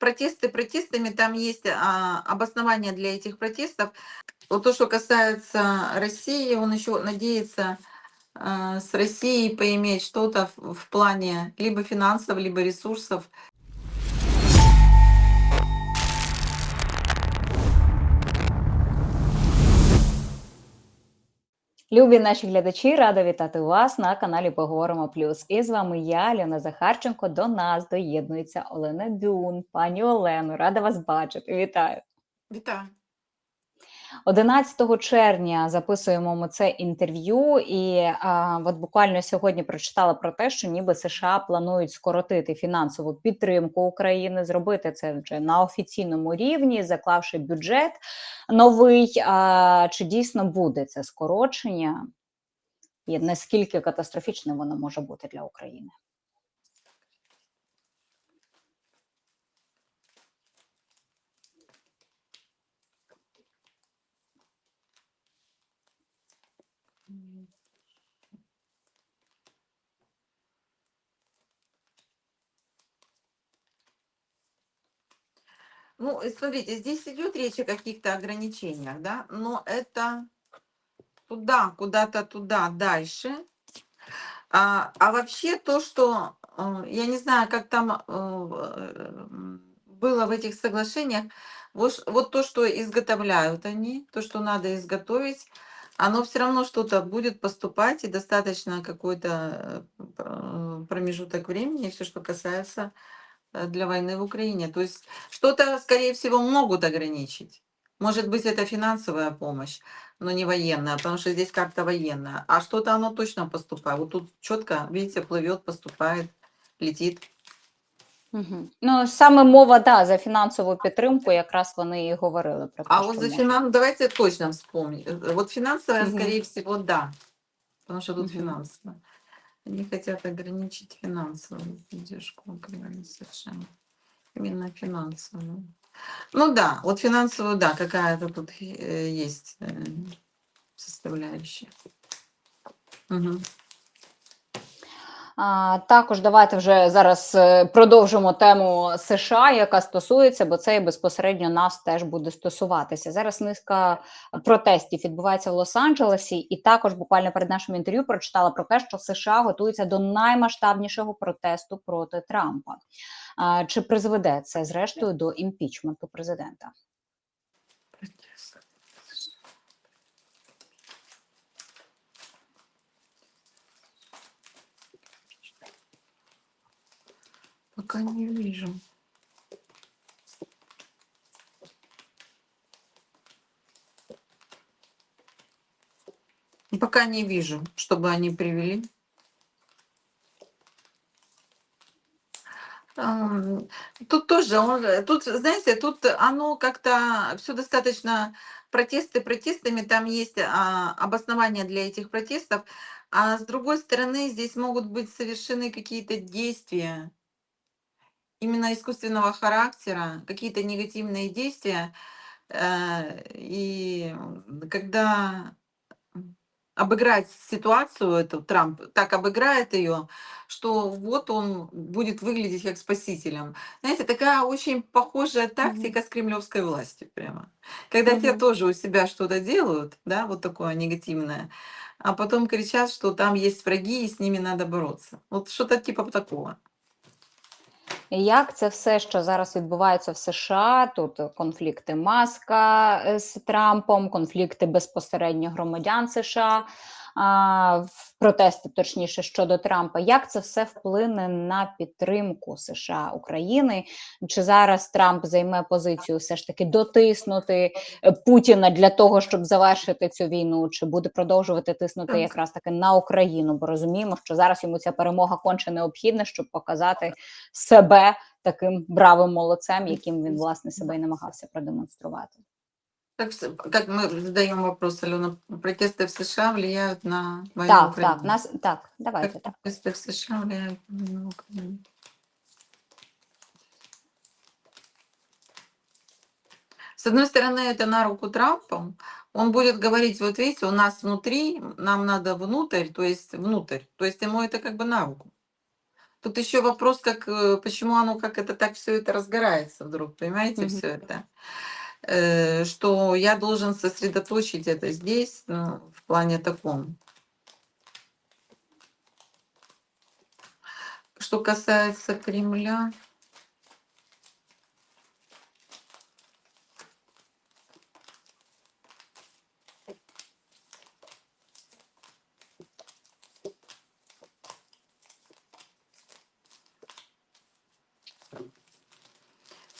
протесты протестами, там есть а, обоснование для этих протестов. Вот то, что касается России, он еще надеется а, с Россией поиметь что-то в, в плане либо финансов, либо ресурсов. Любі наші глядачі, рада вітати вас на каналі Поговоримо Плюс. І з вами я, Ліна Захарченко. До нас доєднується Олена Дюн. Пані Олено, рада вас бачити. Вітаю. Вітаю. 11 червня записуємо ми це інтерв'ю, і а, от буквально сьогодні прочитала про те, що ніби США планують скоротити фінансову підтримку України, зробити це вже на офіційному рівні, заклавши бюджет новий. А, чи дійсно буде це скорочення? І наскільки катастрофічним воно може бути для України? Ну, и смотрите, здесь идет речь о каких-то ограничениях, да, но это туда, куда-то туда, дальше. А, а вообще то, что, э, я не знаю, как там э, было в этих соглашениях, вот, вот то, что изготовляют они, то, что надо изготовить, оно все равно что-то будет поступать, и достаточно какой-то э, пр- промежуток времени, все, что касается э, для войны в Украине. То есть что-то, скорее всего, могут ограничить. Может быть, это финансовая помощь, но не военная, потому что здесь как-то военная. А что-то оно точно поступает. Вот тут четко, видите, плывет, поступает, летит. Угу. Ну саме мова да за фінансову підтримку, якраз вони і говорили про те, А що вот за може. финанс, давайте точно вспомним. Э, Вот финансовая, Мгм. скорее всего, да. Потому что тут Мгм. финансово. Они хотят ограничить финансовую поддержку Украины совершенно. Именно финансовую. Ну да, вот финансовую, да, какая-то тут э, есть э, составляющая. Мгм. А, також давайте вже зараз е, продовжимо тему США, яка стосується, бо це і безпосередньо нас теж буде стосуватися. Зараз низка протестів відбувається в Лос-Анджелесі, і також буквально перед нашим інтерв'ю прочитала про те, що США готуються до наймасштабнішого протесту проти Трампа. А, чи призведе це зрештою до імпічменту президента? Пока не вижу. Пока не вижу, чтобы они привели. Ам, Тут тоже, он, тут, знаете, тут оно как-то все достаточно протесты протестами, там есть а, обоснование для этих протестов, а с другой стороны здесь могут быть совершены какие-то действия именно искусственного характера, какие-то негативные действия, э, и когда обыграть ситуацию эту Трамп так обыграет ее, что вот он будет выглядеть как спасителем. Знаете, такая очень похожая тактика с кремлевской властью прямо. Когда те Мгм. тоже у себя что-то делают, да, вот такое негативное, а потом кричат, что там есть враги и с ними надо бороться. Вот что-то типа такого Як це все, що зараз відбувається в США? Тут конфлікти Маска е, з Трампом, конфлікти безпосередньо громадян США, а, В протести, точніше, щодо Трампа. Як це все вплине на підтримку США України? Чи зараз Трамп займе позицію все ж таки дотиснути е, Путіна для того, щоб завершити цю війну? Чи буде продовжувати тиснути якраз таки на Україну? Бо розуміємо, що зараз йому ця перемога конче необхідна, щоб показати себе таким бравим молодцем, яким він власне себе і намагався продемонструвати. Как, с- как мы задаем вопрос, Алена, протесты в США влияют на войну в Так, Украине? так, нас так, давайте Как так. протесты в США влияют на Украине? С одной стороны, это на руку Трампу. Он будет говорить, вот видите, у нас внутри, нам надо внутрь, то есть внутрь. То есть ему это как бы на руку. Тут еще вопрос, как, э, почему оно как это так все это разгорается вдруг, понимаете, Мгм. все это. Э, Что я должен сосредоточить это здесь, ну, в плане таком. Что касается Кремля,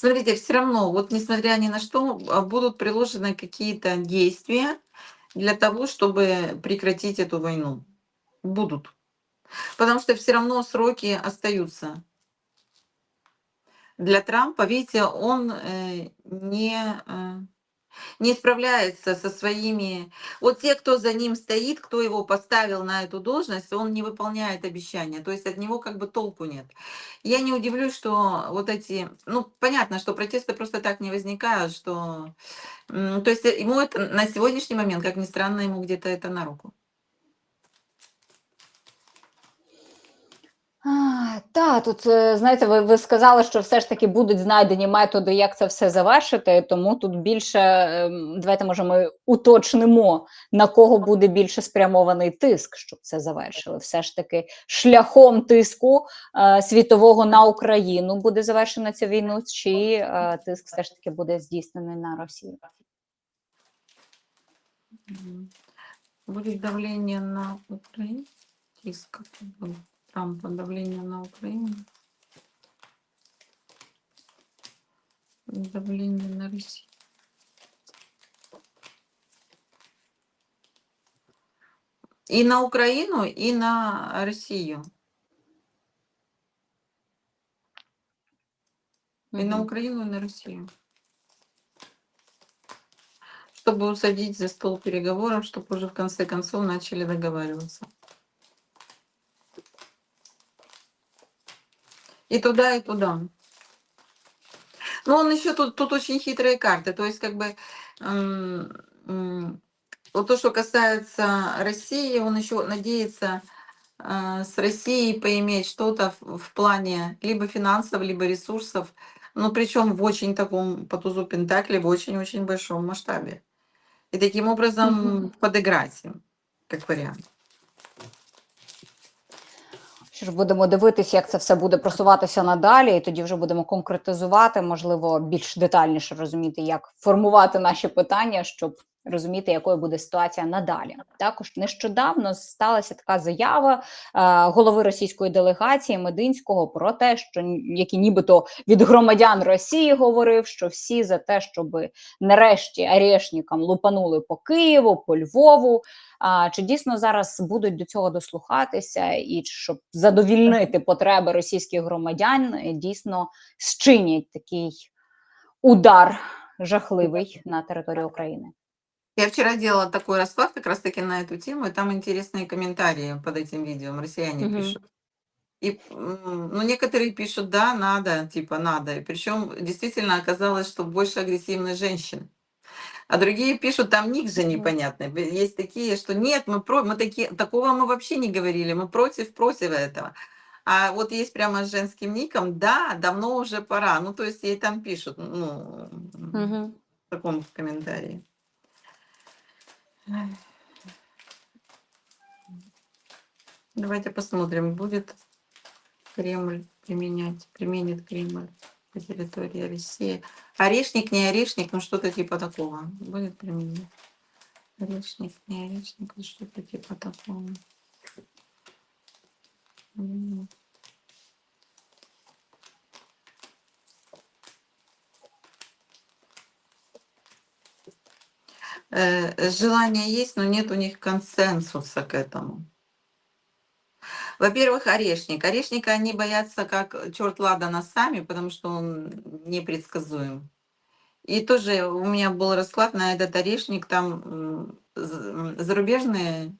Смотрите, все равно, вот несмотря ни на что, а, будут приложены какие-то действия для того, чтобы прекратить эту войну. Будут. Потому что все равно сроки остаются. Для Трампа, видите, он э, не, э, не справляется со своими... Вот те, кто за ним стоит, кто его поставил на эту должность, он не выполняет обещания. То есть от него как бы толку нет. Я не удивлюсь, что вот эти... Ну, понятно, что протесты просто так не возникают, что... То есть ему это на сегодняшний момент, как ни странно, ему где-то это на руку. Та, тут, е, знаєте, ви, ви сказали, що все ж таки будуть знайдені методи, як це все завершити, тому тут більше, ем, давайте, може, ми уточнимо, на кого буде більше спрямований тиск, щоб це завершили. Все ж таки шляхом тиску е, світового на Україну буде завершена ця війна, чи е, тиск все ж таки буде здійснений на Росію? Мгм. Будет давление на Украину? Тиск Трампа, давление на Украину. Давление на Россию. И на Украину, и на Россию. И на. Украину, и на Россию. Чтобы усадить за стол переговоров, чтобы уже в конце концов начали договариваться. И туда, и туда. Но он еще тут, тут очень хитрые карты. То есть, как бы, вот то, что касается России, он еще надеется а, с Россией поиметь что-то в, в плане либо финансов, либо ресурсов, но причем в очень таком, по тузу Пентакли, в очень-очень большом масштабе. И таким образом Мгм. подыграть им, как вариант. Що ж будемо дивитися, як це все буде просуватися надалі, і тоді вже будемо конкретизувати, можливо, більш детальніше розуміти, як формувати наші питання, щоб розуміти, якою буде ситуація надалі. Також нещодавно сталася така заява е, голови російської делегації Мединського про те, що який нібито від громадян Росії говорив, що всі за те, щоб нарешті арешникам лупанули по Києву, по Львову. А чи дійсно зараз будуть до цього дослухатися, і щоб задовільнити потреби російських громадян, дійсно зчинять такий удар жахливий на територію України? Я вчера делала такой расклад как раз-таки на эту тему, и там интересные комментарии под этим видео россияне Мгм. пишут. И, ну, некоторые пишут, да, надо, типа, надо. И причем действительно оказалось, что больше агрессивных женщин. А другие пишут, там ник же непонятный. Есть такие, что нет, мы, про, мы такие, такого мы вообще не говорили, мы против, против этого. А вот есть прямо с женским ником, да, давно уже пора. Ну, то есть ей там пишут, ну, в таком комментарии. Давайте посмотрим, будет Кремль применять, применит Кремль по территории России. Орешник, не орешник, ну что-то типа такого. Будет применять. Орешник, не орешник, ну что-то типа такого. М. Желание есть, но нет у них консенсуса к этому. Во-первых, орешник. Орешника они боятся как черт ладана сами, потому что он непредсказуем. И тоже у меня был расклад на этот орешник, там зарубежные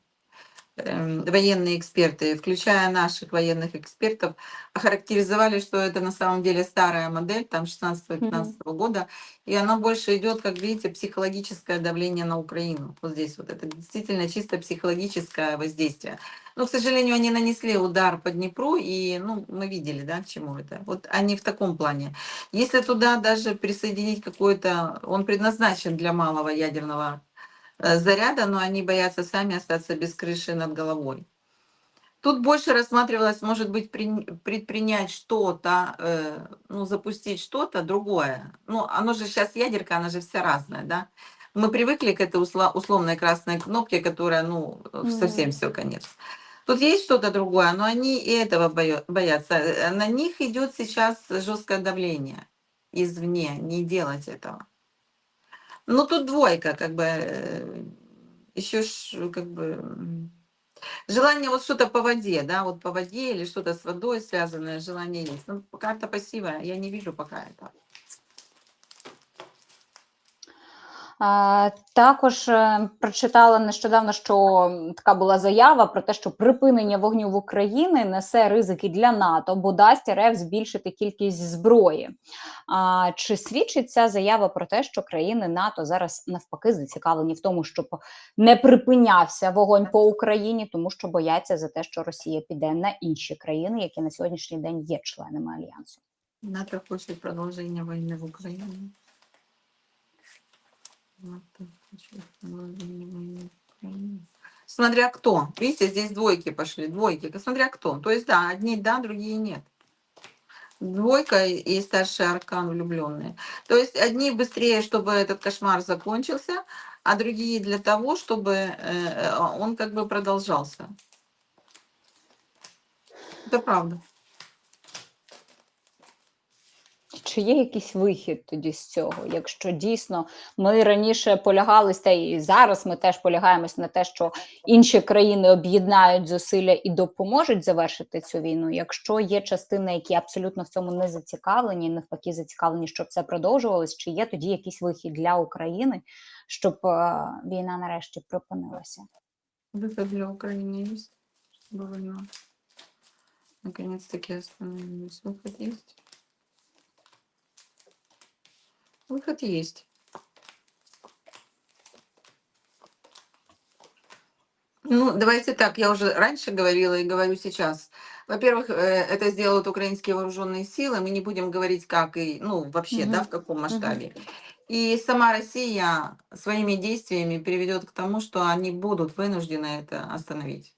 военные эксперты, включая наших военных экспертов, охарактеризовали, что это на самом деле старая модель, там 16-15 года, и она больше идет, как видите, психологическое давление на Украину. Вот здесь вот это действительно чисто психологическое воздействие. Но, к сожалению, они нанесли удар по Днепру, и ну, мы видели, да, к чему это. Вот они в таком плане. Если туда даже присоединить какой-то, он предназначен для малого ядерного заряда, но они боятся сами остаться без крыши над головой. Тут больше рассматривалось, может быть, при- предпринять что-то, э, ну, запустить что-то другое. Ну, оно же сейчас ядерка, она же вся разная, да. Мы привыкли к этой условной красной кнопке, которая, ну, Мгм. совсем все конец. Тут есть что-то другое, но они и этого боятся. Э, На них идет сейчас жесткое давление извне, не делать этого. Ну, тут двойка, как бы, еще ж, как бы, желание вот что-то по воде, да, вот по воде или что-то с водой связанное, желание есть. Ну, карта пассивая, я не вижу пока это. Також е, прочитала нещодавно, що така була заява про те, що припинення вогню в Україні несе ризики для НАТО, бо дасть РФ збільшити кількість зброї. А чи свідчить ця заява про те, що країни НАТО зараз навпаки зацікавлені в тому, щоб не припинявся вогонь по Україні, тому що бояться за те, що Росія піде на інші країни, які на сьогоднішній день є членами альянсу? НАТО хочет продолжения войны в Украине. Смотря кто. Видите, здесь двойки пошли, двойки. Смотря кто. То есть, да, одни да, другие нет. Двойка и старший аркан влюбленные. То есть одни быстрее, чтобы этот кошмар закончился, а другие для того, чтобы э, он как бы продолжался. Это правда. Чи є якийсь вихід тоді з цього? Якщо дійсно ми раніше полягались, та і зараз ми теж полягаємось на те, що інші країни об'єднають зусилля і допоможуть завершити цю війну. Якщо є частини, які абсолютно в цьому не зацікавлені, і навпаки, зацікавлені, щоб це продовжувалось, чи є тоді якийсь вихід для України, щоб е, війна нарешті припинилася? Выход для Украины есть, чтобы война наконец-таки остановилась. Выход есть. Выход есть. Ну, давайте так, я уже раньше говорила и говорю сейчас. Во-первых, э, это сделают украинские вооруженные силы, мы не будем говорить как и, ну, вообще, да, Мгм. в каком масштабе. И сама Россия своими действиями приведет к тому, что они будут вынуждены это остановить.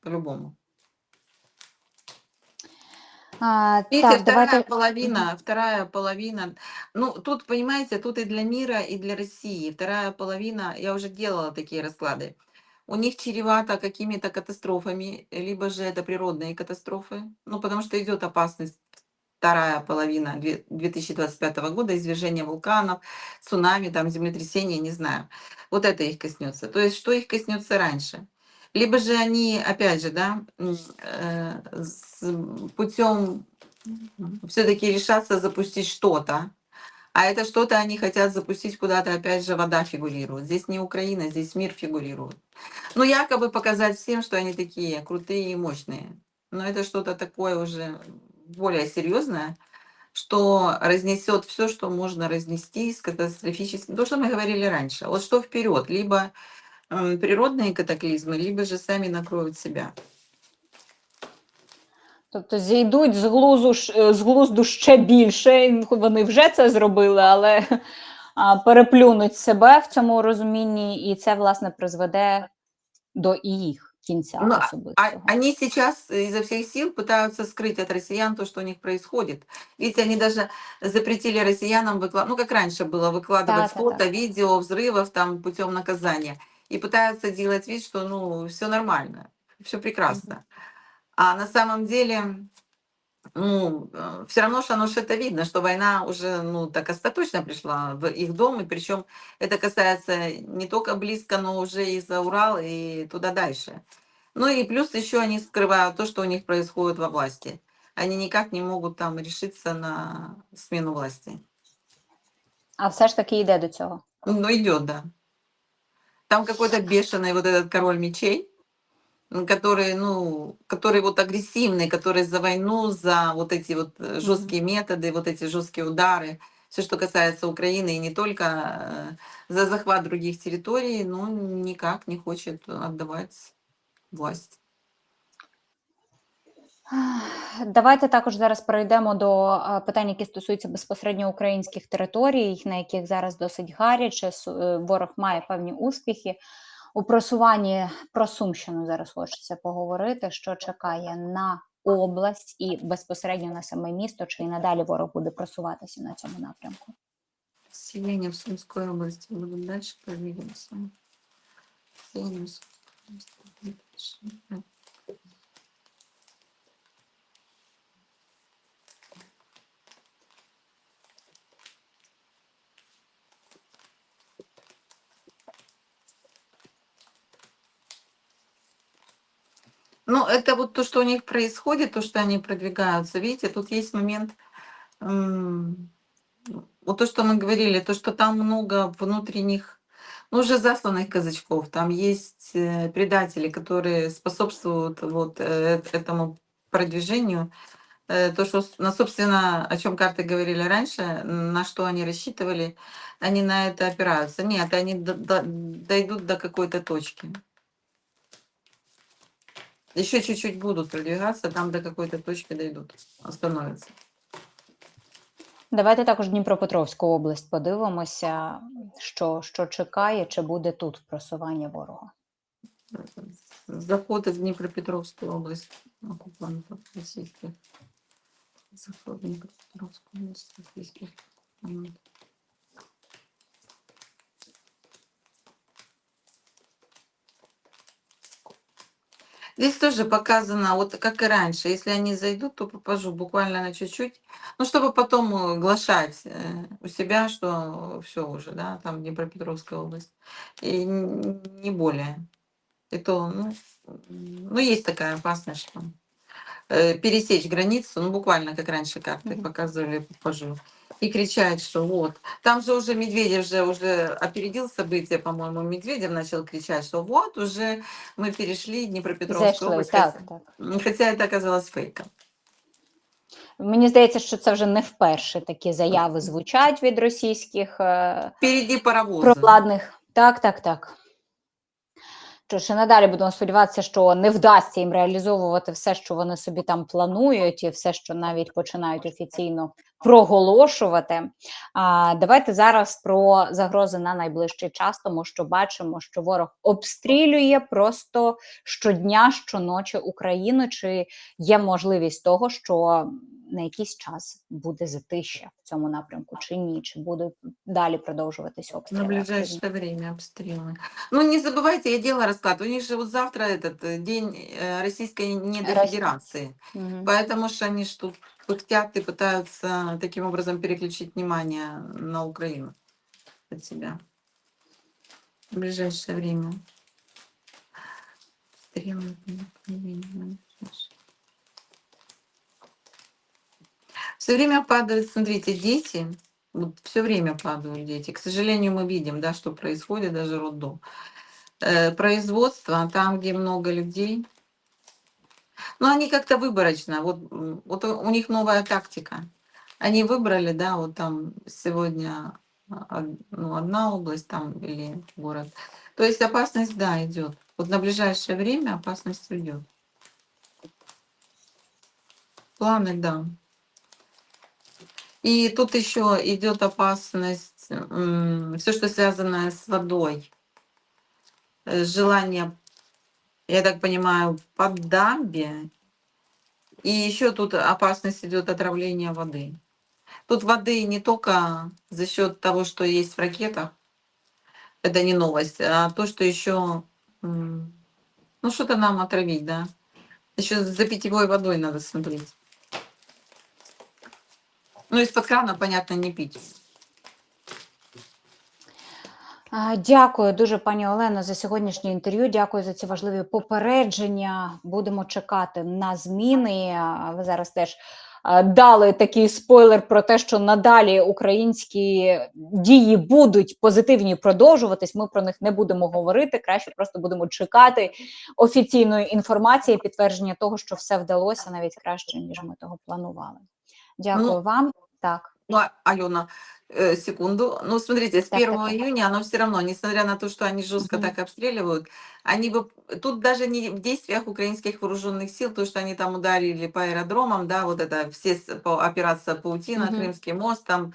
По-любому. А, Видите, так, вторая давайте половина, вторая половина, ну, тут, понимаете, тут и для мира, и для России. Вторая половина, я уже делала такие расклады. У них чревато какими-то катастрофами, либо же это природные катастрофы, ну, потому что идет опасность вторая половина две- 2025 года, извержение вулканов, цунами, там, землетрясения, не знаю. Вот это их коснется. То есть, что их коснется раньше? Либо же они, опять же, да, э, путем все-таки решаться запустить что-то, а это что-то они хотят запустить куда-то, опять же, вода фигурирует. Здесь не Украина, здесь мир фигурирует. Ну, якобы показать всем, что они такие крутые и мощные. Но это что-то такое уже более серьезное, что разнесет все, что можно разнести с катастрофическим. То, что мы говорили раньше. Вот что вперед, либо природные катаклизмы, либо же сами накроют себя. Тобто зійдуть з глузу ш- е, з глузду ще більше. і Вони вже це зробили, але а, переплюнуть себе в цьому розумінні, і це власне призведе до і їх кінця Ну, А особистого. они сейчас изо всех сил пытаются скрыть от россиян то, что у них происходит. Видите, они даже запретили россиянам выкладывать, ну как раньше было, выкладывать Да-да-да. фото, видео взрывов там путем наказания. И пытаются делать вид, что ну все нормально, все прекрасно. А на самом деле, ну, все равно что оно это видно, что война уже, ну, так остаточно пришла в их дом, и причем это касается не только близко, но уже и за Урал, и туда дальше. Ну и плюс еще они скрывают то, что у них происходит во власти. Они никак не могут там решиться на смену власти. А все ж таки йде до цього. Ну, идет, да. Там какой-то бешеный вот этот король мечей, м, которые, ну, которые вот агрессивные, которые за войну, за вот эти вот э, жесткие методы, вот эти жесткие удары, все, что касается Украины, и не только э, за захват других территорий, ну, никак не хочет отдавать власть. Давайте також зараз перейдемо до е, питань, які стосуються безпосередньо українських територій, на яких зараз досить гаряче. Е, Ворог має певні успіхи. У просуванні про Сумщину зараз хочеться поговорити, що чекає на область і безпосередньо на саме місто, чи і надалі ворог буде просуватися на цьому напрямку. Селение в Сумской области. Будем дальше проверим с в Сумской области. Ну, это вот то, что у них происходит, то, что они продвигаются. Видите, тут есть момент, вот то, что мы говорили, то, что там много внутренних, ну, уже засланных казачков. Там есть э, предатели, которые способствуют вот э, этому продвижению. Э, То, что, на, собственно, о чем карты говорили раньше, на что они рассчитывали, они на это опираются. Нет, они до- до- дойдут до какой-то точки. Еще чуть-чуть будут продвигаться, там до какой-то точки дойдут, остановятся. Давайте також Дніпропетровську область подивимося, що, що чекає, чи буде тут просування ворога. Заход из Днепропетровской области оккупантов российских. Заход в Днепропетровскую область российских оккупантов. Здесь тоже показано, вот как и раньше, если они зайдут, то попажу буквально на чуть-чуть, ну, чтобы потом э, глашать э, у себя, что все уже, да, там Днепропетровская область, и не более. И то, ну, ну, есть такая опасность, что э, пересечь границу, ну, буквально, как раньше карты Мгм. показывали, попажу, и кричать, что вот. Там же уже Медведев же уже опередил события, по-моему, Медведев начал кричать, что вот, уже мы перешли Днепропетровскую Зайшли, область, так, хотя, так. м, хотя это оказалось фейком. Мені здається, що це вже не вперше такі заяви звучать від російських е, Впереди паровозы. провладних. Так, так, так. Що ж, і надалі будемо сподіватися, що не вдасться їм реалізовувати все, що вони собі там планують, і все, що навіть починають офіційно проголошувати. А, давайте зараз про загрози на найближчий час, тому що бачимо, що ворог обстрілює просто щодня, щоночі Україну. Чи є можливість того, що на якийсь час буде затища в цьому напрямку, чи ні? Чи буде далі продовжуватись обстріли? На ближайшее время обстрелы. Ну, не забывайте, я делала расклад. У них же вот завтра этот э, день э, Российской недофедерации. Мгм. Поэтому что они ж тут пыхтят и пытаются таким образом переключить внимание на Украину от себя. В ближайшее время. Все время падают, смотрите, дети. Вот все время падают дети. К сожалению, мы видим, да, что происходит, даже роддом. Э, производство, там, где много людей, ну, они как-то выборочно. Вот, вот у них новая тактика. Они выбрали, да, вот там сегодня а, ну, одна область там или город. То есть опасность, да, идет. Вот на ближайшее время опасность уйдет. Планы, да. И тут еще идет опасность, все, что связано с водой. Э, Желание, я так понимаю, по дамбе. И еще тут опасность идет отравление воды. Тут воды не только за счет того, что есть в ракетах, это не новость, а то, что еще, ну что-то нам отравить, да. Еще за питьевой водой надо смотреть. Ну, из-под крана, понятно, не пить. Дякую дуже, пані Олено, за сьогоднішнє інтерв'ю. Дякую за ці важливі попередження. Будемо чекати на зміни. Ви зараз теж дали такий спойлер про те, що надалі українські дії будуть позитивні продовжуватись. Ми про них не будемо говорити. Краще просто будемо чекати офіційної інформації, підтвердження того, що все вдалося навіть краще ніж ми того планували. Дякую Ну, вам. Так. Ну, а- Алена, э, секунду. Ну, смотрите, с Так, 1 так, так. июня оно все равно, несмотря на то, что они жестко так обстреливают, они бы тут даже не в действиях украинских вооруженных сил, то, что они там ударили по аэродромам, да, вот это все с- по, операция Паутина, Мгм. Крымский мост там,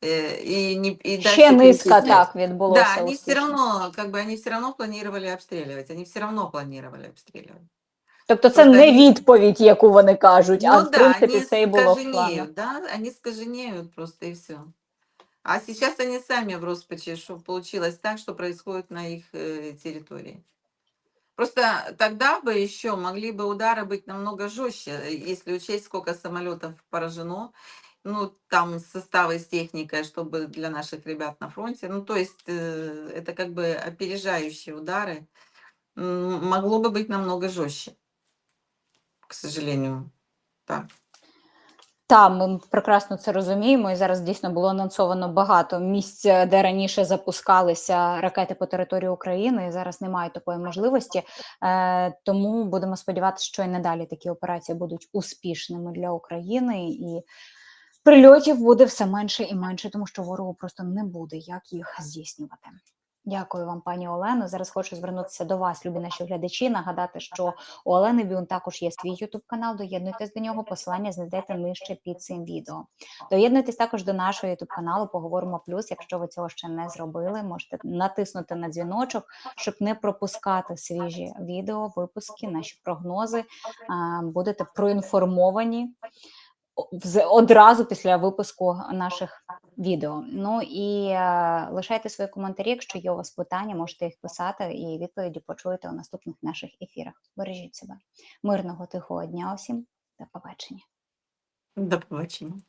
э, и, не, и Ще дальше низка перечислять. так відбулося. Да, они все успішно. равно, как бы они все равно планировали обстреливать, они все равно планировали обстреливать. Тобто це Просто не вони- відповідь, яку вони кажуть, а Ну в да, принципі они це і було в планах. скаженеют, да, они скаженеют просто и все. А сейчас они сами в роспаче, что получилось так, что происходит на их э, территории. Просто тогда бы еще могли бы удары быть намного жестче, э, если учесть, сколько самолетов поражено, ну, там составы с техникой, чтобы для наших ребят на фронте. Ну, то есть э, это как бы опережающие удары. М, Могло бы быть намного жестче, К сожалению. Так. Та ми прекрасно це розуміємо. І зараз дійсно було анонсовано багато місць, е, де раніше запускалися ракети по території України. І зараз немає такої можливості. Е, тому будемо сподіватися, що і надалі такі операції будуть успішними для України і. Прильотів буде все менше і менше, тому що ворогу просто не буде як їх здійснювати. Дякую вам, пані Олено. Зараз хочу звернутися до вас, любі наші глядачі. Нагадати, що у Олени Біун також є свій Ютуб канал. Доєднуйтесь до нього. Посилання знайдете нижче під цим відео. Доєднуйтесь також до нашого Ютуб каналу. Поговоримо плюс. Якщо ви цього ще не зробили, можете натиснути на дзвіночок, щоб не пропускати свіжі відео, випуски, наші прогнози. Будете проінформовані одразу після випуску наших відео. Ну і е, лишайте свої коментарі. Якщо є у вас питання, можете їх писати, і відповіді почуєте у наступних наших ефірах. Бережіть себе. Мирного тихого дня усім. До побачення. До побачення.